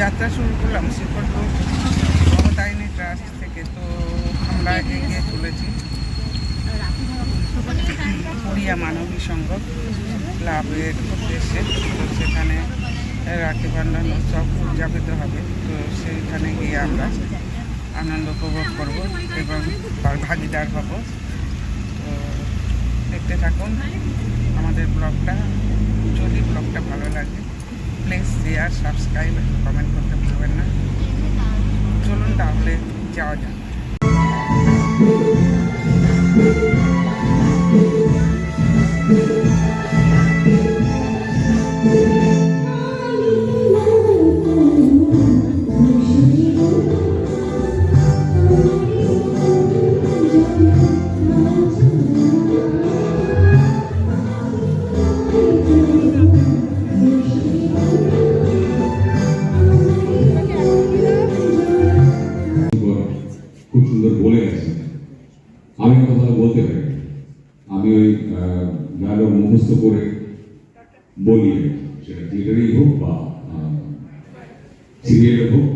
যাত্রা শুরু করলাম শ্রীকণ্ঠপুর মমতায়নী ট্রাস্ট থেকে, তো আমরা এগিয়ে চলেছি পুরিয়া মানবী সংঘ ক্লাবের উদ্দেশ্যে, তো সেখানে রাখি বন্ধন উৎসব উদযাপিত হবে, তো সেইখানে গিয়ে আমরা আনন্দ উপভোগ করব এবং ভাগিদার হব। তো দেখতে থাকুন, আমাদের ব্লগটা, যদি ব্লগটা ভালো লাগে প্লিজ শেয়ার সাবস্ক্রাইব কমেন্ট করতে ভুলবেন না। চলুন তাহলে যাওয়া যাক। সেটা থিয়েটারেই হোক বা সিরিয়ালে হোক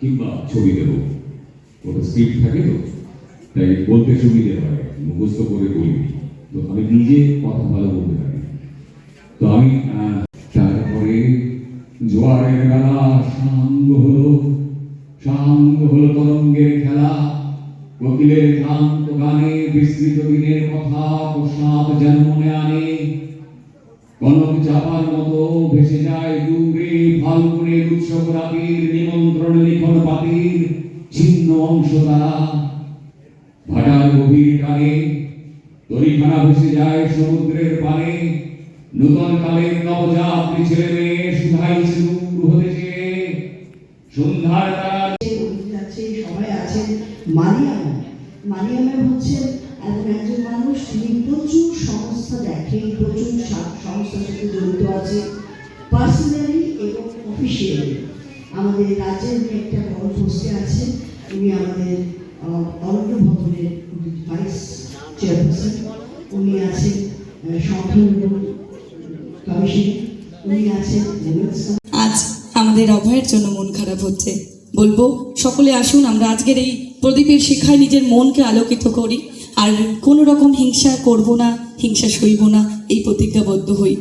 কিংবা ছবিতে হোক। ওটা স্ক্রিপ্ট থাকে তো, তাই বলতে সুবিধে হয়, মুখস্থ করে বলি। তো আমি নিজে কথা ভালো বলতে পারি। তো আমি তারপরে জোয়ারের বেলা সাঙ্গ হলো সাঙ্গ হলো তরঙ্গের খেলা। কোকিলের ক্লান্ত গানে বিস্তৃত দিনের কথা প্রসাদ যেন মনে আনে। কনক চাপার মতো ভেসে যায় দূরে ফাল্গুনের উৎসব রাতের নিমন্ত্রণ লিখন পাতির ছিন্ন অংশ দ্বারা। ভাটার গভীর টানে তরিখানা ভেসে যায় সমুদ্রের পানে। নূতন কালের নবযাত্রী ছেলে মেয়ে শুধাইছে দূর হতে চেয়ে। সন্ধ্যার তারা সবাই আছেন। মারিয়াম মারিয়ামের হচ্ছে একজন পার্সোনালি এবং অফিসিয়ালি আমাদের রাজ্যের উনি একটা বড় পোস্টে আছেন উনি আমাদের অরণ্য ভবনের ভাইস চেয়ারপারসন উনি আছেন সংখ্যালঘু কমিশন উনি আছেন আজ আমাদের অভয়ের জন্য মন খারাপ হচ্ছে। বলব, সকলে আসুন, আমরা আজকের এই প্রদীপের শিখায় নিজের মনকে আলোকিত করি। আর কোনো রকম হিংসা করব না, হিংসা সইব না, এই প্রতিজ্ঞাবদ্ধ হই।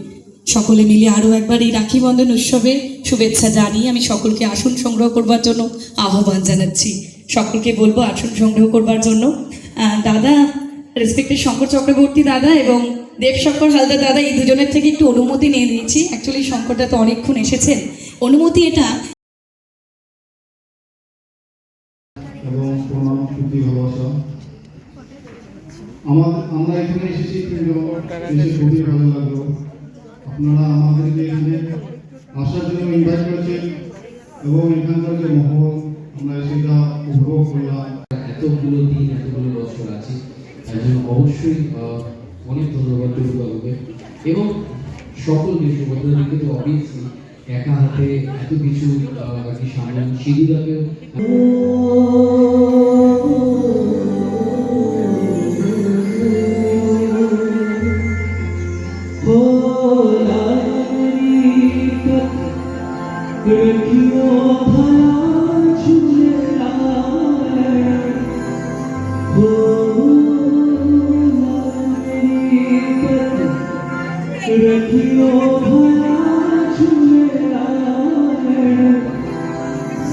সকলে মিলে আরও একবার এই রাখি বন্ধন উৎসবে শুভেচ্ছা জানিয়ে আমি সকলকে আসন সংগ্রহ করবার জন্য আহ্বান জানাচ্ছি। সকলকে বলব আসন সংগ্রহ করবার জন্য। দাদা রেসপেক্টেড শঙ্কর চক্রবর্তী দাদা এবং দেবশঙ্কর হালদার দাদা, এই দুজনের থেকে একটু অনুমতি নিয়ে নিয়েছি। অ্যাকচুয়ালি শঙ্করদা তো অনেকক্ষণ এসেছেন। অনুমতি এটা আমাদের আমরা এখানে এসেছি খুবই ভালো লাগল। আপনারা আমাদেরকে এখানে আসার জন্য ইনভাইট করেছেন এবং এখানকার যে মহল আমরা সেটা উপভোগ করলাম। এতগুলো দিন এতগুলো বছর আছি তার জন্য অবশ্যই অনেক ধন্যবাদ দুর্গাবাবুকে। এবং সকল বিশ্ববন্ধুদেরকে তো অবভিয়াসলি একা হাতে এত কিছু আর কি সামলান